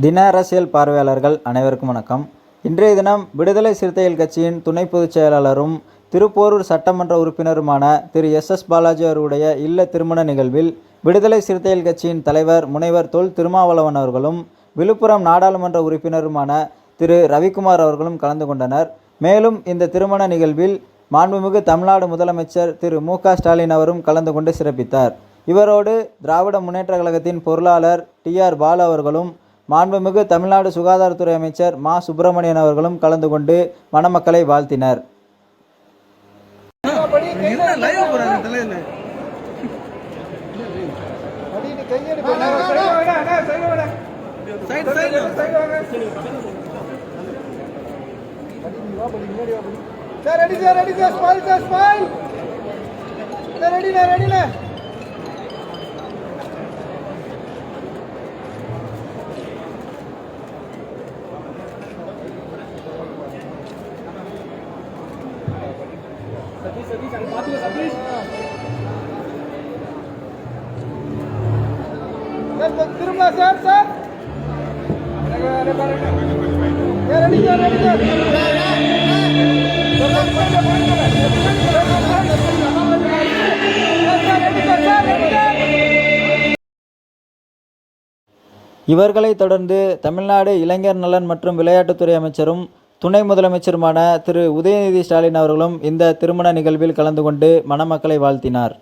தின அரசியல் பார்வையாளர்கள் அனைவருக்கும் வணக்கம். இன்றைய தினம் விடுதலை சிறுத்தைகள் கட்சியின் துணை பொதுச் செயலாளரும் திருப்போரூர் சட்டமன்ற உறுப்பினருமான திரு. எஸ். எஸ். பாலாஜி அவருடைய இல்ல திருமண நிகழ்வில் விடுதலை சிறுத்தைகள் கட்சியின் தலைவர் முனைவர் தொல் திருமாவளவன் அவர்களும் விழுப்புரம் நாடாளுமன்ற உறுப்பினருமான திரு. ரவிக்குமார் அவர்களும் கலந்து கொண்டனர். மேலும் இந்த திருமண நிகழ்வில் மாண்புமிகு தமிழ்நாடு முதலமைச்சர் திரு. மு. க. ஸ்டாலின் அவரும் கலந்து கொண்டு சிறப்பித்தார். இவரோடு திராவிட முன்னேற்ற கழகத்தின் பொருளாளர் டி. ஆர். பாலு அவர்களும் மாண்புமிகு தமிழ்நாடு சுகாதாரத்துறை அமைச்சர் மா சுப்பிரமணியன் அவர்களும் கலந்து கொண்டு மணமக்களை வாழ்த்தினர். என்ன ready sir ready ready sir smile sir smile sir ரெடிண்ணே ரெடிண்ணே சார் கொஞ்சம் திரும்ப sir sir ready sir ready sir இவர்களைத் தொடர்ந்து தமிழ்நாடு இளைஞர் நலன் மற்றும் விளையாட்டுத்துறை அமைச்சரும் துணை முதலமைச்சருமான திரு. உதயநிதி ஸ்டாலின் அவர்களும் இந்த திருமண நிகழ்வில் கலந்து கொண்டு மணமக்களை வாழ்த்தினார்.